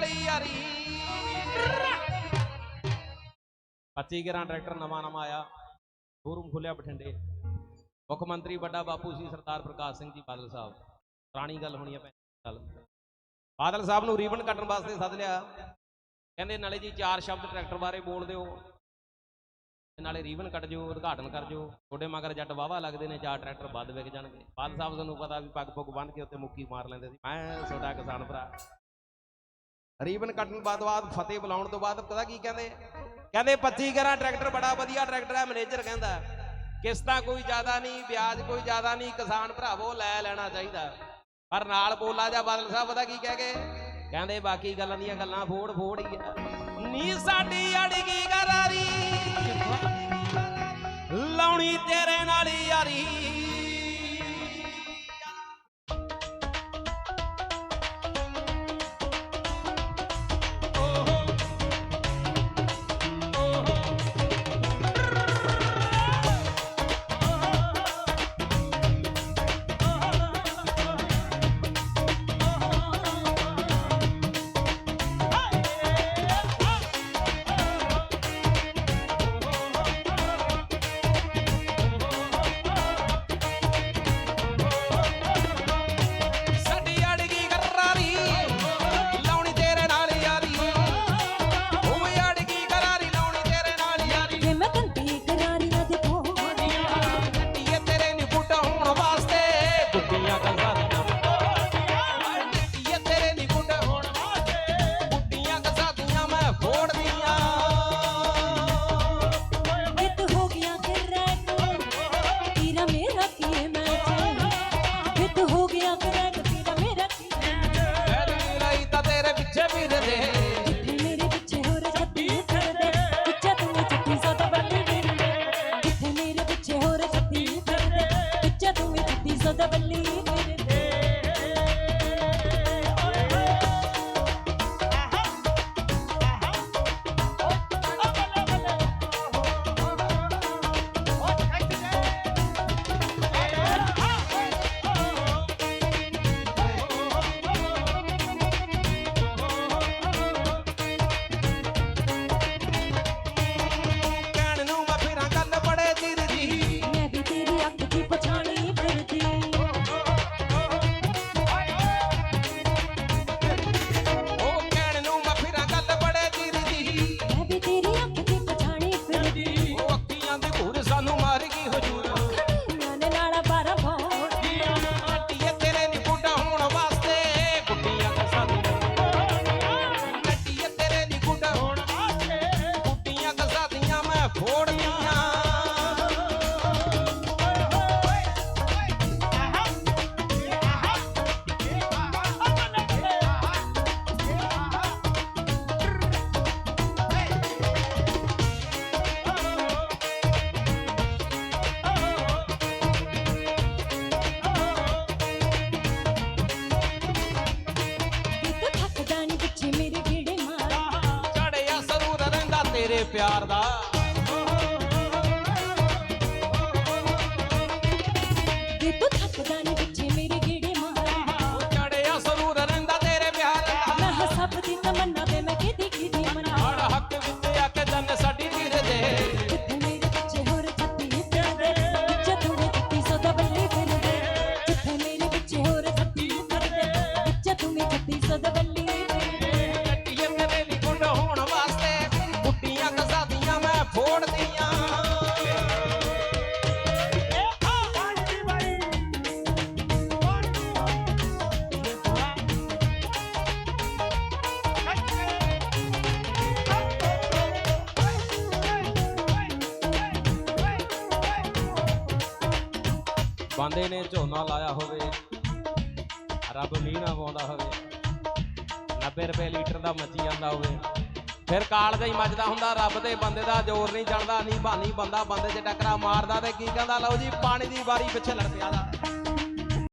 ਨਾਲ ਹੀ ਯਾਰੀ। 25 ਗਰਾਂ ਟਰੈਕਟਰ ਨਵਾਂ ਨਵਾਂ ਆਇਆ। ਸ਼ੋਰੂਮ ਖੁੱਲਿਆ ਬਠਿੰਡੇ। ਮੁੱਖ ਮੰਤਰੀ ਵੱਡਾ ਬਾਪੂ ਸੀ ਸਰਦਾਰ ਪ੍ਰਕਾਸ਼ ਸਿੰਘ ਜੀ ਬਾਦਲ ਸਾਹਿਬ। ਪੁਰਾਣੀ ਗੱਲ ਹੋਣੀ ਆ ਗੱਲ ਬਾਦਲ ਸਾਹਿਬ ਨੂੰ ਰੀਬਨ ਕੱਟਣ ਵਾਸਤੇ ਸੱਦ ਲਿਆ। ਕਹਿੰਦੇ, ਨਾਲੇ ਜੀ ਚਾਰ ਸ਼ਬਦ ਟਰੈਕਟਰ ਬਾਰੇ ਬੋਲ ਦਿਓ। ਨਾਲੇ ਰੀਬਨ ਕੱਟ ਜਿਓ, ਉਦਘਾਟਨ ਕਰ ਜਿਓ। ਤੁਹਾਡੇ ਮਗਰ ਜੱਟ ਵਾਵਾ ਲੱਗਦੇ ਨੇ, ਚਾਰ ਟਰੈਕਟਰ ਵੱਧ ਵਿਕ ਜਾਣਗੇ। ਬਾਦਲ ਸਾਹਿਬ, ਤੁਹਾਨੂੰ ਪਤਾ ਵੀ ਪੱਗ ਪੁੱਗ ਬੰਨ ਕੇ ਉੱਤੇ ਮੁੱਕੀ ਮਾਰ ਲੈਂਦੇ ਸੀ। ਮੈਂ, ਤੁਹਾਡਾ ਕਿਸਾਨ ਭਰਾ। ਰੀਬਨ ਕੱਟਣ ਬਾਅਦ ਬਾਅਦ, ਫਤਿਹ ਬੁਲਾਉਣ ਤੋਂ ਬਾਅਦ, ਪਤਾ ਕੀ ਕਹਿੰਦੇ? ਕਹਿੰਦੇ 25 ਗਰਾਂ ਟਰੈਕਟਰ ਬੜਾ ਵਧੀਆ ਟਰੈਕਟਰ ਹੈ, ਮੈਨੇਜਰ ਕਹਿੰਦਾ ਕਿਸ਼ਤਾਂ ਕੋਈ ਜ਼ਿਆਦਾ ਨਹੀਂ, ਵਿਆਜ ਕੋਈ ਜ਼ਿਆਦਾ ਨਹੀਂ, ਕਿਸਾਨ ਭਰਾਵੋ, ਲੈ ਲੈਣਾ ਚਾਹੀਦਾ ਪਰ ਨਾਲ ਬੋਲਾ ਜਾ ਬਾਦਲ ਸਾਹਿਬ ਪਤਾ ਕੀ ਕਹਿ ਗਏ? ਕਹਿੰਦੇ ਬਾਕੀ ਗੱਲਾਂ ਦੀਆਂ ਗੱਲਾਂ ਫੋੜ ਫੋੜ ਹੀ ਆ। ਨੀ ਸਾਡੀ ਅੜਗੀ ਗਰਾਰੀ de ਪਿਆਰ ਦਾ। ਬੰਦੇ ਨੇ ਝੋਨਾ ਲਾਇਆ ਹੋਵੇ, ਰੱਬ ਮੀਂਹ ਨਾ ਪਾਉਂਦਾ ਹੋਵੇ 90 ਰੁਪਏ ਲੀਟਰ ਦਾ ਮੱਚੀ ਜਾਂਦਾ ਹੋਵੇ, ਫਿਰ ਕਾਲ ਦਾ ਹੀ ਮੱਚਦਾ ਹੁੰਦਾ, ਰੱਬ 'ਤੇ ਬੰਦੇ ਦਾ ਜ਼ੋਰ ਨਹੀਂ ਚੜਦਾ, ਨਹੀਂ ਬਾਨੀ ਬੰਦਾ ਬੰਦੇ 'ਚ ਟੱਕਰਾ ਮਾਰਦਾ ਤੇ ਕੀ ਕਹਿੰਦਾ, ਲਓ ਜੀ, ਪਾਣੀ ਦੀ ਵਾਰੀ ਪਿੱਛੇ ਲੜ ਪਿਆ ਦਾ।